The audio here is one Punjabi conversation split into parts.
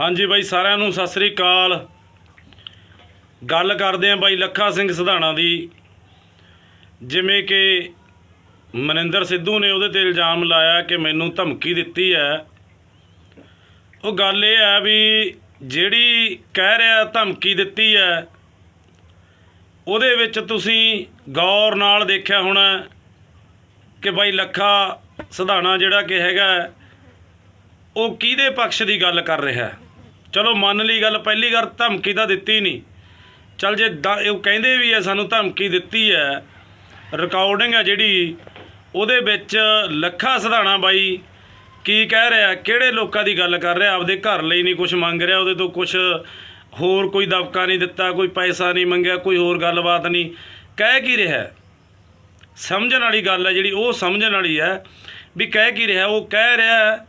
ਹਾਂਜੀ ਬਾਈ, ਸਾਰਿਆਂ ਨੂੰ ਸਤਿ ਸ੍ਰੀ ਅਕਾਲ। ਗੱਲ ਕਰਦੇ ਆਂ ਬਾਈ ਲੱਖਾ ਸਿੰਘ ਸਿਧਾਣਾ ਦੀ। ਜਿਵੇਂ ਕਿ ਮਨਿੰਦਰ ਸਿੱਧੂ ਨੇ ਉਹਦੇ ਤੇ ਇਲਜ਼ਾਮ ਲਾਇਆ ਕਿ ਮੈਨੂੰ ਧਮਕੀ ਦਿੱਤੀ ਹੈ। ਉਹ ਗੱਲ ਇਹ ਹੈ ਵੀ ਜਿਹੜੀ ਕਹਿ ਰਿਹਾ ਧਮਕੀ ਦਿੱਤੀ ਹੈ, ਉਹਦੇ ਵਿੱਚ ਤੁਸੀਂ ਗੌਰ ਨਾਲ ਦੇਖਿਆ ਹੋਣਾ ਕਿ ਬਾਈ ਲੱਖਾ ਸਿਧਾਣਾ ਜਿਹੜਾ ਕਿ ਹੈਗਾ, ਉਹ ਕਿਹਦੇ ਪੱਖ ਦੀ ਗੱਲ ਕਰ ਰਿਹਾ ਹੈ? ਚਲੋ ਮੰਨ ਲਈ ਗੱਲ, ਪਹਿਲੀ ਗੱਲ ਧਮਕੀ ਤਾਂ ਦਿੱਤੀ ਨਹੀਂ। ਚਲ ਜੇ ਦ- ਉਹ ਕਹਿੰਦੇ ਵੀ ਹੈ ਸਾਨੂੰ ਧਮਕੀ ਦਿੱਤੀ ਹੈ ਰਿਕਾਰਡਿੰਗ ਹੈ ਜਿਹੜੀ, ਉਹਦੇ ਵਿੱਚ ਲੱਖਾ ਸਧਾਣਾ ਬਾਈ ਕੀ ਕਹਿ ਰਿਹਾ, ਕਿਹੜੇ ਲੋਕਾਂ ਦੀ ਗੱਲ ਕਰ ਰਿਹਾ, ਆਪਦੇ ਘਰ ਲਈ ਨਹੀਂ ਕੁਝ ਮੰਗ ਰਿਹਾ, ਉਹਦੇ ਤੋਂ ਕੁਝ ਹੋਰ ਕੋਈ ਦਬਕਾ ਨਹੀਂ ਦਿੱਤਾ, ਕੋਈ ਪੈਸਾ ਨਹੀਂ ਮੰਗਿਆ, ਕੋਈ ਹੋਰ ਗੱਲਬਾਤ ਨਹੀਂ। ਕਹਿ ਕੀ ਰਿਹਾ ਸਮਝਣ ਵਾਲੀ ਗੱਲ ਹੈ ਜਿਹੜੀ, ਉਹ ਸਮਝਣ ਵਾਲੀ ਹੈ ਵੀ ਕਹਿ ਕੀ ਰਿਹਾ, ਉਹ ਕਹਿ ਰਿਹਾ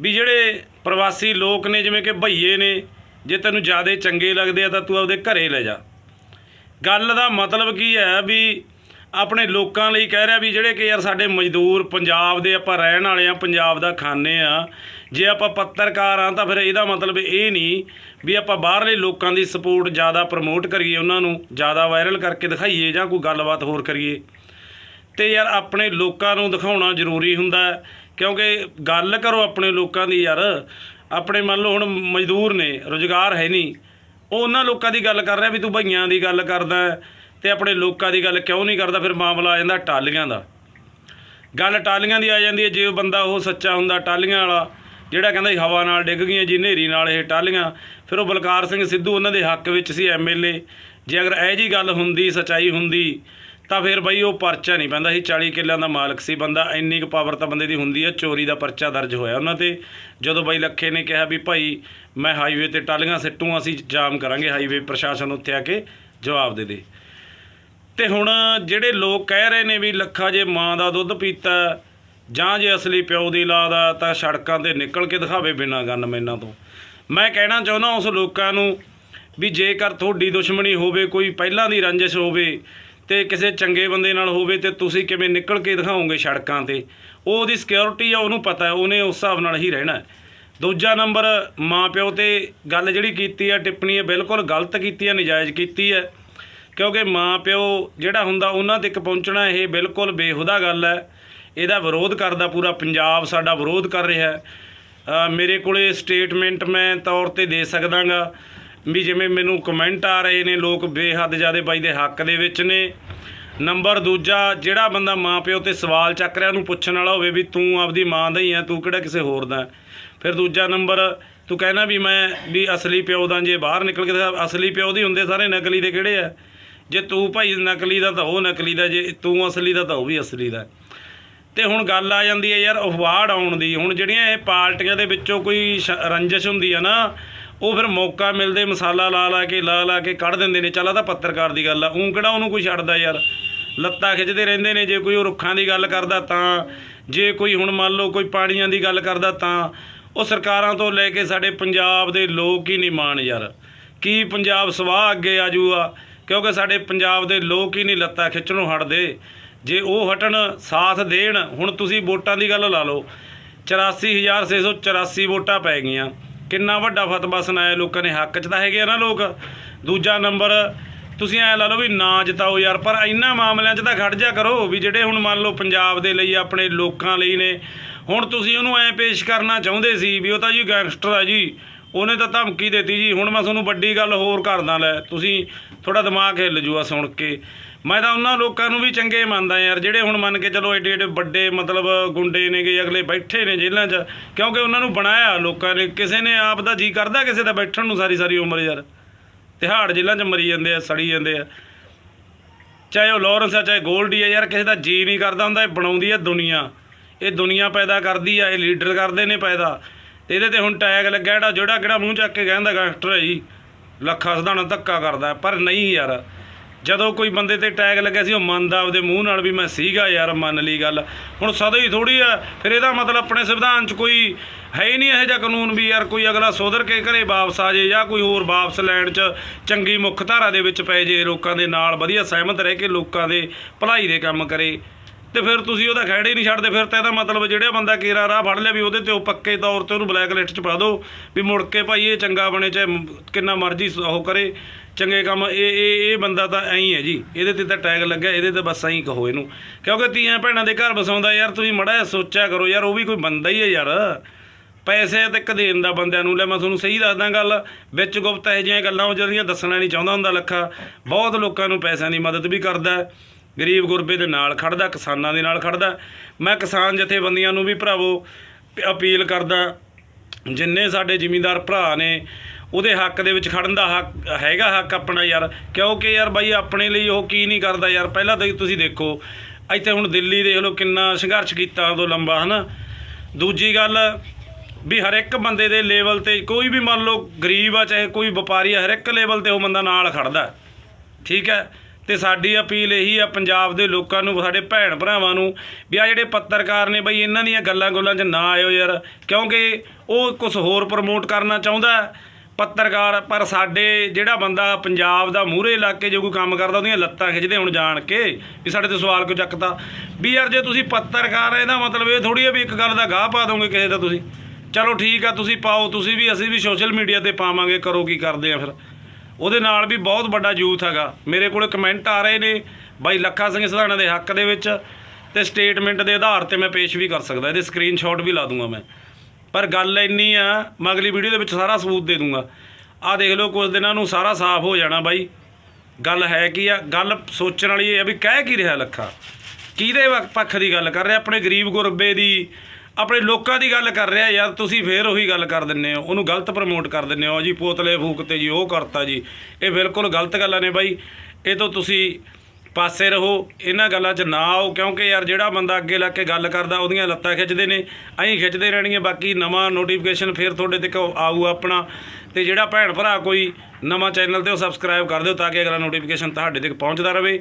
ਵੀ ਜਿਹੜੇ ਪ੍ਰਵਾਸੀ ਲੋਕ ਨੇ ਜਿਵੇਂ ਕਿ ਭਈਏ ਨੇ, ਜੇ ਤੈਨੂੰ ਜ਼ਿਆਦਾ ਚੰਗੇ ਲੱਗਦੇ ਆ ਤਾਂ ਤੂੰ ਆਪਦੇ ਘਰੇ ਲੈ ਜਾ। ਗੱਲ ਦਾ ਮਤਲਬ ਕੀ ਹੈ ਵੀ ਆਪਣੇ ਲੋਕਾਂ ਲਈ ਕਹਿ ਰਿਹਾ ਵੀ ਜਿਹੜੇ ਕਿ ਯਾਰ ਸਾਡੇ ਮਜ਼ਦੂਰ ਪੰਜਾਬ ਦੇ ਆਪਾਂ ਰਹਿਣ ਵਾਲੇ ਆ, ਪੰਜਾਬ ਦਾ ਖਾਣੇ ਆ, ਜੇ ਆਪਾਂ ਪੱਤਰਕਾਰ ਆ ਤਾਂ ਫਿਰ ਇਹਦਾ ਮਤਲਬ ਇਹ ਨਹੀਂ ਵੀ ਆਪਾਂ ਬਾਹਰਲੇ ਲੋਕਾਂ ਦੀ ਸਪੋਰਟ ਜ਼ਿਆਦਾ ਪ੍ਰਮੋਟ ਕਰੀਏ, ਉਹਨਾਂ ਨੂੰ ਜ਼ਿਆਦਾ ਵਾਇਰਲ ਕਰਕੇ ਦਿਖਾਈਏ ਜਾਂ ਕੋਈ ਗੱਲਬਾਤ ਹੋਰ ਕਰੀਏ। ਤੇ ਯਾਰ ਆਪਣੇ ਲੋਕਾਂ ਨੂੰ ਦਿਖਾਉਣਾ ਜ਼ਰੂਰੀ ਹੁੰਦਾ ਕਿਉਂਕਿ ਗੱਲ ਕਰੋ ਆਪਣੇ ਲੋਕਾਂ ਦੀ ਯਾਰ। ਆਪਣੇ ਮੰਨ ਲਓ ਹੁਣ ਮਜ਼ਦੂਰ ਨੇ, ਰੋਜ਼ਗਾਰ ਹੈ ਨਹੀਂ। ਉਹ ਉਹਨਾਂ ਲੋਕਾਂ ਦੀ ਗੱਲ ਕਰ ਰਿਹਾ ਵੀ ਤੂੰ ਭਈਆਂ ਦੀ ਗੱਲ ਕਰਦਾ ਹੈ ਤੇ ਆਪਣੇ ਲੋਕਾਂ ਦੀ ਗੱਲ ਕਿਉਂ ਨਹੀਂ ਕਰਦਾ, ਫਿਰ ਮਾਮਲਾ ਆ ਜਾਂਦਾ ਟਾਲੀਆਂ ਦਾ। ਗੱਲ ਟਾਲੀਆਂ ਦੀ ਆ ਜਾਂਦੀ ਹੈ, ਜੇ ਉਹ ਬੰਦਾ ਉਹ ਸੱਚਾ ਹੁੰਦਾ ਟਾਲੀਆਂ ਵਾਲਾ, ਜਿਹੜਾ ਕਹਿੰਦਾ ਸੀ ਹਵਾ ਨਾਲ ਡਿੱਗ ਗਈਆਂ ਜੀ, ਹਨੇਰੀ ਨਾਲ ਇਹ ਟਾਲੀਆਂ ਫਿਰ ਉਹ ਬਲਕਾਰ ਸਿੰਘ ਸਿੱਧੂ ਉਹਨਾਂ ਦੇ ਹੱਕ ਵਿੱਚ ਸੀ ਐਮਐਲਏ ਜੇ ਅਗਰ ਇਹ ਜੀ ਗੱਲ ਹੁੰਦੀ, ਸਚਾਈ ਹੁੰਦੀ ਤਾਂ ਫਿਰ ਬਈ ਉਹ ਪਰਚਾ ਨਹੀਂ ਪੈਂਦਾ ਸੀ 40 ਕਿੱਲਿਆਂ ਦਾ ਮਾਲਕ ਸੀ ਬੰਦਾ, ਇੰਨੀ ਕੁ ਪਾਵਰ ਤਾਂ ਬੰਦੇ ਦੀ ਹੁੰਦੀ ਹੈ ਚੋਰੀ ਦਾ ਪਰਚਾ ਦਰਜ ਹੋਇਆ ਉਹਨਾਂ ਤੇ। ਜਦੋਂ ਬਈ ਲੱਖੇ ਨੇ ਕਿਹਾ ਵੀ ਭਾਈ ਮੈਂ ਹਾਈਵੇ ਤੇ ਟਾਲੀਆਂ ਸਿੱਟੂ, ਅਸੀਂ ਜਾਮ ਕਰਾਂਗੇ ਹਾਈਵੇ ਪ੍ਰਸ਼ਾਸਨ ਉੱਥੇ ਆ ਕੇ ਜਵਾਬ ਦੇ ਦੇ। ਤੇ ਹੁਣ ਜਿਹੜੇ ਲੋਕ ਕਹਿ ਰਹੇ ਨੇ ਵੀ ਲੱਖਾ ਜੇ ਮਾਂ ਦਾ ਦੁੱਧ ਪੀਤਾ, ਜਾਂ ਜੇ ਅਸਲੀ ਪਿਓ ਦੀ ਔਲਾਦ ਆ, ਤਾਂ ਸੜਕਾਂ ਤੇ ਨਿਕਲ ਕੇ ਦਿਖਾਵੇ ਬਿਨਾਂ ਗਨਮੈਨਾਂ ਤੋਂ। ਮੈਂ ਕਹਿਣਾ ਚਾਹੁੰਦਾ ਉਸ ਲੋਕਾਂ ਨੂੰ ਵੀ ਜੇਕਰ ਤੁਹਾਡੀ ਦੁਸ਼ਮਣੀ ਹੋਵੇ, ਕੋਈ ਪਹਿਲਾਂ ਦੀ ਰੰਜਿਸ਼ ਹੋਵੇ ਤੇ ਕਿਸੇ ਚੰਗੇ ਬੰਦੇ ਨਾਲ ਹੋਵੇ ਤੇ ਤੁਸੀਂ ਕਿਵੇਂ ਨਿਕਲ ਕੇ ਦਿਖਾਓਗੇ ਸੜਕਾਂ ਤੇ? ਉਹ ਉਹਦੀ ਸਿਕਿਉਰਿਟੀ ਆ, ਉਹਨੂੰ ਪਤਾ ਉਹਨੇ ਉਸ ਹਿਸਾਬ ਨਾਲ ਹੀ ਰਹਿਣਾ ਦੂਜਾ ਨੰਬਰ ਮਾਂ ਪਿਓ ਤੇ ਗੱਲ ਜਿਹੜੀ ਕੀਤੀ ਆ, ਟਿੱਪਣੀ ਹੈ ਬਿਲਕੁਲ ਗਲਤ ਕੀਤੀ ਹੈ ਨਜਾਇਜ਼ ਕੀਤੀ ਹੈ ਕਿਉਂਕਿ ਮਾਂ ਪਿਓ ਜਿਹੜਾ ਹੁੰਦਾ, ਉਹਨਾਂ ਤੱਕ ਪਹੁੰਚਣਾ ਇਹ ਬਿਲਕੁਲ ਬੇਹੁਦਾ ਗੱਲ ਹੈ। ਇਹਦਾ ਵਿਰੋਧ ਕਰਦਾ ਪੂਰਾ ਪੰਜਾਬ, ਸਾਡਾ ਵਿਰੋਧ ਕਰ ਰਿਹਾ ਹੈ। ਮੇਰੇ ਕੋਲੇ ਸਟੇਟਮੈਂਟ ਮੈਂ ਤੌਰ ਤੇ ਦੇ ਸਕਦਾਗਾ। ਵੀ ਜਿਵੇਂ ਮੈਨੂੰ ਕਮੈਂਟ ਆ ਰਹੇ ਨੇ, ਲੋਕ ਬੇਹੱਦ ਜ਼ਿਆਦੇ ਬਾਈ ਦੇ ਹੱਕ ਦੇ ਵਿੱਚ ਨੇ। ਨੰਬਰ ਦੂਜਾ, ਜਿਹੜਾ ਬੰਦਾ ਮਾਂ ਪਿਓ ਤੇ ਸਵਾਲ ਚੱਕ ਰਿਹਾ, ਉਹਨੂੰ ਪੁੱਛਣ ਵਾਲਾ ਹੋਵੇ ਵੀ ਤੂੰ ਆਪਦੀ ਮਾਂ ਦਾ ਹੀ ਆ, ਤੂੰ ਕਿਹੜਾ ਕਿਸੇ ਹੋਰ ਦਾ ਫਿਰ ਦੂਜਾ ਨੰਬਰ ਤੂੰ ਕਹਿਣਾ ਵੀ ਮੈਂ, ਵੀ ਅਸਲੀ ਪਿਓ ਦਾ ਜੇ ਬਾਹਰ ਨਿਕਲ ਕੇ ਅਸਲੀ ਪਿਓ ਦੇ ਹੁੰਦੇ ਸਾਰੇ ਨਕਲੀ ਦੇ ਕਿਹੜੇ ਆ? ਜੇ ਤੂੰ ਭਾਈ ਨਕਲੀ ਦਾ ਤਾਂ ਉਹ ਨਕਲੀ ਦਾ, ਜੇ ਤੂੰ ਅਸਲੀ ਦਾ ਤਾਂ ਉਹ ਵੀ ਅਸਲੀ ਦਾ ਤੇ ਹੁਣ ਗੱਲ ਆ ਜਾਂਦੀ ਹੈ ਯਾਰ ਅਫਵਾੜ ਆਉਣ ਦੀ। ਹੁਣ ਜਿਹੜੀਆਂ ਇਹ ਪਾਰਟੀਆਂ ਦੇ ਵਿੱਚੋਂ ਕੋਈ ਸ਼- ਰੰਜਿਸ਼ ਹੁੰਦੀ ਆ ਨਾ ਉਹ ਫਿਰ ਮੌਕਾ ਮਿਲਦੇ, ਮਸਾਲਾ ਲਾ ਲਾ ਕੇ, ਲਾ ਲਾ ਕੇ ਕੱਢ ਦਿੰਦੇ ਨੇ। ਚੱਲ ਆ ਤਾਂ ਪੱਤਰਕਾਰ ਦੀ ਗੱਲ ਆ। ਉਹ ਕਿਹੜਾ ਉਹਨੂੰ ਕੋਈ ਛੱਡਦਾ ਯਾਰ? ਲੱਤਾਂ ਖਿੱਚਦੇ ਰਹਿੰਦੇ ਨੇ। ਜੇ ਕੋਈ ਉਹ ਰੁੱਖਾਂ ਦੀ ਗੱਲ ਕਰਦਾ ਤਾਂ, ਜੇ ਕੋਈ ਹੁਣ ਮੰਨ ਲਓ ਕੋਈ ਪਾਣੀਆਂ ਦੀ ਗੱਲ ਕਰਦਾ ਤਾਂ, ਉਹ ਸਰਕਾਰਾਂ ਤੋਂ ਲੈ ਕੇ ਸਾਡੇ ਪੰਜਾਬ ਦੇ ਲੋਕ ਹੀ ਨਹੀਂ ਮਾਣ ਯਾਰ। ਕੀ ਪੰਜਾਬ ਸਵਾਹ ਅੱਗੇ ਆ ਜੂਗਾ ਕਿਉਂਕਿ ਸਾਡੇ ਪੰਜਾਬ ਦੇ ਲੋਕ ਹੀ ਨਹੀਂ ਲੱਤਾਂ ਖਿੱਚਣੋਂ ਹਟਦੇ। ਜੇ ਉਹ ਹਟਣ, ਸਾਥ ਦੇਣ, ਹੁਣ ਤੁਸੀਂ ਵੋਟਾਂ ਦੀ ਗੱਲ ਲਾ ਲਓ। 84684 ਵੋਟਾਂ ਪੈ ਗਈਆਂ। ਕਿੰਨਾ ਵੱਡਾ ਫਤਵਾ ਸੁਣਾਇਆ ਲੋਕਾਂ ਨੇ, ਹੱਕ 'ਚ ਤਾਂ ਹੈਗੇ ਆ ਨਾ ਲੋਕ। ਦੂਜਾ ਨੰਬਰ, ਤੁਸੀਂ ਐ ਲਾ ਲਓ ਵੀ ਨਾ ਜਿਤਾਓ ਯਾਰ, ਪਰ ਇਹਨਾਂ ਮਾਮਲਿਆਂ 'ਚ ਤਾਂ ਖੜ ਜਾ ਕਰੋ ਵੀ ਜਿਹੜੇ ਹੁਣ ਮੰਨ ਲਓ ਪੰਜਾਬ ਦੇ ਲਈ ਆਪਣੇ ਲੋਕਾਂ ਲਈ ਨੇ। ਹੁਣ ਤੁਸੀਂ ਉਹਨੂੰ ਐ ਪੇਸ਼ ਕਰਨਾ ਚਾਹੁੰਦੇ ਸੀ ਵੀ ਉਹ ਤਾਂ ਜੀ ਗੈਂਗਸਟਰ ਆ ਜੀ। ਉਹਨੇ ਤਾਂ ਧਮਕੀ ਦਿੱਤੀ ਜੀ, ਹੁਣ ਮੈਂ ਤੁਹਾਨੂੰ ਵੱਡੀ ਗੱਲ ਹੋਰ ਕਰਦਾ ਲੈ ਤੁਸੀਂ ਥੋੜਾ ਦਿਮਾਗ ਹਿੱਲ ਜੂਆ ਸੁਣ ਕੇ। ਮੈਂ ਤਾਂ ਉਹਨਾਂ ਲੋਕਾਂ ਨੂੰ ਵੀ ਚੰਗੇ ਮੰਨਦਾ ਯਾਰ, ਜਿਹੜੇ ਹੁਣ ਮੰਨ ਕੇ ਚਲੋ ਏਡੇ ਏਡੇ ਵੱਡੇ ਮਤਲਬ ਗੁੰਡੇ ਨੇਗੇ, ਅਗਲੇ ਬੈਠੇ ਨੇ ਜੇਲ੍ਹਾਂ 'ਚ, ਕਿਉਂਕਿ ਉਹਨਾਂ ਨੂੰ ਬਣਾਇਆ ਲੋਕਾਂ ਨੇ। ਕਿਸੇ ਨੇ ਆਪ ਦਾ ਜੀ ਕਰਦਾ, ਕਿਸੇ ਦਾ ਬੈਠਣ ਨੂੰ ਸਾਰੀ ਸਾਰੀ ਉਮਰ ਯਾਰ। ਤਿਹਾੜ ਜੇਲ੍ਹਾਂ 'ਚ ਮਰੀ ਜਾਂਦੇ ਆ, ਸੜੀ ਜਾਂਦੇ ਆ। ਚਾਹੇ ਉਹ ਲਾਰੈਂਸ ਆ, ਚਾਹੇ ਗੋਲਡੀ ਆ, ਯਾਰ ਕਿਸੇ ਦਾ ਜੀ ਨਹੀਂ ਕਰਦਾ ਹੁੰਦਾ, ਇਹ ਬਣਾਉਂਦੀ ਆ ਦੁਨੀਆ। ਇਹ ਦੁਨੀਆ ਪੈਦਾ ਕਰਦੀ ਆ, ਇਹ ਲੀਡਰ ਕਰਦੇ ਨੇ ਪੈਦਾ। ਇਹਦੇ ਤੇ ਹੁਣ ਟੈਗ ਲੱਗਾ ਜਿਹੜਾ ਜਿਹੜਾ ਕਿਹੜਾ ਮੂੰਹ ਚੱਕ ਕੇ ਕਹਿੰਦਾ ਗੈਂਗਸਟਰ ਹੈ ਜੀ, ਲੱਖਾਂ ਸਦਾਣਾ ਧੱਕਾ ਕਰਦਾ, ਪਰ ਨਹੀਂ ਯਾਰ। ਜਦੋਂ ਕੋਈ ਬੰਦੇ ਤੇ ਟੈਗ ਲੱਗਿਆ ਸੀ, ਉਹ ਮੰਨਦਾ ਆਪਦੇ ਮੂੰਹ ਨਾਲ ਵੀ ਮੈਂ ਸੀਗਾ ਯਾਰ, ਮੰਨ ਲਈ ਗੱਲ। ਹੁਣ ਸਦਾ ਹੀ ਥੋੜੀ ਆ, ਫਿਰ ਇਹਦਾ ਮਤਲਬ ਆਪਣੇ ਸੰਵਿਧਾਨ 'ਚ ਕੋਈ ਹੈ ਹੀ ਨਹੀਂ ਇਹੋ ਜਿਹਾ ਕਾਨੂੰਨ ਵੀ ਯਾਰ, ਕੋਈ ਅਗਲਾ ਸੁਧਰ ਕੇ ਘਰੇ ਵਾਪਸ ਆ ਜੇ ਜਾਂ ਕੋਈ ਹੋਰ ਵਾਪਸ ਲੈਣ 'ਚ ਚੰਗੀ ਮੁੱਖ ਧਾਰਾ ਦੇ ਵਿੱਚ ਪੈ ਜੇ, ਲੋਕਾਂ ਦੇ ਨਾਲ ਵਧੀਆ ਸਹਿਮਤ ਰਹਿ ਕੇ ਲੋਕਾਂ ਦੇ ਭਲਾਈ ਦੇ ਕੰਮ ਕਰੇ। ਤੇ ਫਿਰ ਤੁਸੀਂ ਉਹਦਾ ਖਹਿੜੇ ਹੀ ਨਹੀਂ ਛੱਡਦੇ, ਫਿਰ ਤਾਂ ਇਹਦਾ ਮਤਲਬ ਜਿਹੜਾ ਬੰਦਾ ਕੇਰਾ ਰਾਹ ਫੜ ਲਿਆ ਵੀ ਉਹਦੇ ਤੇ ਉਹ ਪੱਕੇ ਤੌਰ ਤੇ ਉਹਨੂੰ ਬਲੈਕ ਲਿਸਟ 'ਚ ਪਾ ਦਿਓ ਵੀ ਮੁੜ ਕੇ ਭਾਈ ਇਹ ਚੰਗਾ ਬਣੇ, ਚਾਹੇ ਕਿੰਨਾ ਮਰਜ਼ੀ ਉਹ ਕਰੇ, ਚੰਗੇ ਕੰਮ, ਇਹ ਇਹ ਇਹ ਬੰਦਾ ਤਾਂ ਐਂ ਹੀ ਹੈ ਜੀ, ਇਹਦੇ ਤੇ ਤਾਂ ਟੈਗ ਲੱਗਿਆ, ਇਹਦੇ ਤੇ ਬਸ ਐਂ ਕਹੋ ਇਹਨੂੰ। ਕਿਉਂਕਿ ਧੀਆਂ ਭੈਣਾਂ ਦੇ ਘਰ ਬਸਾਉਂਦਾ ਯਾਰ, ਤੁਸੀਂ ਮੜਾ ਸੋਚਿਆ ਕਰੋ ਯਾਰ, ਉਹ ਵੀ ਕੋਈ ਬੰਦਾ ਹੀ ਹੈ ਯਾਰ। ਪੈਸੇ ਤੇ ਇੱਕ ਦੇਣ ਦਾ ਬੰਦਿਆਂ ਨੂੰ ਲੈ, ਮੈਂ ਤੁਹਾਨੂੰ ਸਹੀ ਦੱਸਦਾ ਗੱਲ, ਵਿੱਚ ਗੁਪਤ ਇਹੋ ਜਿਹੀਆਂ ਗੱਲਾਂ ਉਹ ਜਿਹੜੀਆਂ ਦੱਸਣਾ ਨਹੀਂ ਚਾਹੁੰਦਾ ਹੁੰਦਾ ਲੱਖਾ, ਬਹੁਤ ਲੋਕਾਂ ਨੂੰ ਪੈਸਿਆਂ ਦੀ ਮਦਦ ਵੀ ਕਰਦਾ। ਗਰੀਬ ਗੁਰਬੇ ਦੇ ਨਾਲ ਖੜਦਾ, ਕਿਸਾਨਾਂ ਦੇ ਨਾਲ ਖੜਦਾ। ਮੈਂ ਕਿਸਾਨ ਜਥੇਬੰਦੀਆਂ ਨੂੰ ਵੀ ਭਰਾਵੋ ਅਪੀਲ ਕਰਦਾ, ਜਿੰਨੇ ਸਾਡੇ ਜ਼ਿਮੀਂਦਾਰ ਭਰਾ ਨੇ, ਉਹਦੇ ਹੱਕ ਦੇ ਵਿੱਚ ਖੜਨ ਦਾ ਹੱਕ, ਹੈਗਾ ਹੱਕ ਆਪਣਾ ਯਾਰ। ਕਿਉਂਕਿ ਯਾਰ ਬਾਈ, ਆਪਣੇ ਲਈ ਉਹ ਕੀ ਨਹੀਂ ਕਰਦਾ ਯਾਰ। ਪਹਿਲਾਂ ਤਾਂ ਤੁਸੀਂ ਦੇਖੋ, ਇੱਥੇ ਹੁਣ ਦਿੱਲੀ ਦੇਖ ਲਓ ਕਿੰਨਾ ਸੰਘਰਸ਼ ਕੀਤਾ ਉਦੋਂ ਲੰਬਾ, ਹਨਾ। ਦੂਜੀ ਗੱਲ ਵੀ ਹਰ ਇੱਕ ਬੰਦੇ ਦੇ ਲੈਵਲ ਤੇ ਕੋਈ ਵੀ ਮੰਨ ਲਓ ਗਰੀਬ ਆ, ਚਾਹੇ ਕੋਈ ਵਪਾਰੀ ਆ, ਹਰ ਇੱਕ ਲੈਵਲ ਤੇ ਉਹ ਬੰਦਾ ਨਾਲ ਖੜਦਾ। ਠੀਕ ਹੈ? ਤੇ ਸਾਡੀ ਅਪੀਲ ਇਹੀ ਆ ਪੰਜਾਬ ਦੇ ਲੋਕਾਂ ਨੂੰ, ਸਾਡੇ ਭੈਣ ਭਰਾਵਾਂ ਨੂੰ, ਵੀ ਆ ਜਿਹੜੇ ਪੱਤਰਕਾਰ ਨੇ ਬਈ, ਇਹਨਾਂ ਦੀਆਂ ਗੱਲਾਂ ਗੋਲਾਂ 'ਚ ਨਾ ਆਇਓ ਯਾਰ, ਕਿਉਂਕਿ ਉਹ ਕੁਝ ਹੋਰ ਪ੍ਰਮੋਟ ਕਰਨਾ ਚਾਹੁੰਦਾ ਪੱਤਰਕਾਰ, ਪਰ ਸਾਡੇ ਜਿਹੜਾ ਬੰਦਾ ਪੰਜਾਬ ਦਾ ਮੂਹਰੇ ਇਲਾਕੇ ਜੋ ਕੋਈ ਕੰਮ ਕਰਦਾ, ਉਹਦੀਆਂ ਲੱਤਾਂ ਖਿੱਚਦੇ ਹੁਣ ਜਾਣ ਕੇ, ਵੀ ਸਾਡੇ ਤੇ ਸਵਾਲ ਕਿਉਂ ਚੱਕਦਾ ਵੀ ਯਾਰ ਜੇ ਤੁਸੀਂ ਪੱਤਰਕਾਰ ਇਹਦਾ ਮਤਲਬ ਇਹ ਥੋੜੀ ਹੈ ਵੀ ਇੱਕ ਗੱਲ ਦਾ ਗਾਹ ਪਾ ਦੋਗੇ ਕਿਸੇ ਦਾ ਤੁਸੀਂ। ਚਲੋ ਠੀਕ ਆ, ਤੁਸੀਂ ਪਾਓ, ਤੁਸੀਂ ਵੀ, ਅਸੀਂ ਵੀ ਸੋਸ਼ਲ ਮੀਡੀਆ ਤੇ ਪਾਵਾਂਗੇ, ਕਰੋ ਕੀ ਕਰਦੇ ਆ ਫਿਰ। ਉਹਦੇ ਨਾਲ ਵੀ ਬਹੁਤ ਵੱਡਾ ਯੂਥ ਹੈਗਾ। ਮੇਰੇ ਕੋਲੇ ਕਮੈਂਟ ਆ ਰਹੇ ਨੇ, ਬਾਈ ਲੱਖਾ ਸਿੰਘ ਸਧਾਣਾ ਦੇ ਹੱਕ ਦੇ ਵਿੱਚ ਤੇ ਸਟੇਟਮੈਂਟ ਦੇ ਆਧਾਰ ਤੇ ਮੈਂ ਪੇਸ਼ ਵੀ ਕਰ ਸਕਦਾ, ਇਹਦੇ ਸਕਰੀਨਸ਼ਾਟ ਵੀ ਲਾ ਦੂੰਗਾ ਮੈਂ। ਪਰ ਗੱਲ ਇੰਨੀ ਆ, ਮੈਂ ਅਗਲੀ ਵੀਡੀਓ ਦੇ ਵਿੱਚ ਸਾਰਾ ਸਬੂਤ ਦੇ ਦੂੰਗਾ। ਆਹ ਦੇਖ ਲਓ, ਕੁਝ ਦਿਨਾਂ ਨੂੰ ਸਾਰਾ ਸਾਫ਼ ਹੋ ਜਾਣਾ ਬਾਈ। ਗੱਲ ਹੈ ਕੀ ਆ, ਗੱਲ ਸੋਚਣ ਵਾਲੀ ਇਹ ਆ ਵੀ ਕਹਿ ਕੀ ਰਿਹਾ ਲੱਖਾ? ਕਿਹਦੇ ਪੱਖ ਦੀ ਗੱਲ ਕਰ ਰਿਹਾ? ਆਪਣੇ ਗਰੀਬ ਗੁਰਬੇ ਦੀ ਆਪਣੇ ਲੋਕਾਂ ਦੀ ਗੱਲ ਕਰ ਰਿਹਾ ਯਾਰ, ਤੁਸੀਂ ਫੇਰ ਉਹੀ ਗੱਲ ਕਰ ਦਿੰਨੇ ਹੋ। ਉਹਨੂੰ ਗਲਤ ਪ੍ਰਮੋਟ ਕਰ ਦਿੰਨੇ ਹੋ। ਜੀ, ਪੋਤਲੇ ਫੂਕਤੇ ਜੀ, ਉਹ ਕਰਤਾ ਜੀ। ਇਹ ਬਿਲਕੁਲ ਗਲਤ ਗੱਲਾਂ ਨੇ ਬਾਈ। ਇਹ ਤੋਂ ਤੁਸੀਂ ਪਾਸੇ ਰਹੋ। ਇਹਨਾਂ ਗੱਲਾਂ 'ਚ ਨਾ ਆਓ, ਕਿਉਂਕਿ ਯਾਰ ਜਿਹੜਾ ਬੰਦਾ ਅੱਗੇ ਲੱਗ ਕੇ ਗੱਲ ਕਰਦਾ, ਉਹਦੀਆਂ ਲੱਤਾਂ ਖਿੱਚਦੇ ਨੇ। ਐਂ ਖਿੱਚਦੇ ਰਹਿਣਗੇ ਬਾਕੀ ਨਵਾਂ ਨੋਟੀਫਿਕੇਸ਼ਨ ਫੇਰ ਤੁਹਾਡੇ ਤੱਕ ਆਊ ਆਪਣਾ। ਤੇ ਜਿਹੜਾ ਭੈਣ ਭਰਾ ਕੋਈ ਨਵਾਂ ਚੈਨਲ ਤੇ ਉਹ ਸਬਸਕ੍ਰਾਈਬ ਕਰ ਦਿਓ, ਤਾਂ ਕਿ ਅਗਲਾ ਨੋਟੀਫਿਕੇਸ਼ਨ ਤੁਹਾਡੇ ਤੱਕ ਪਹੁੰਚਦਾ ਰਹੇ।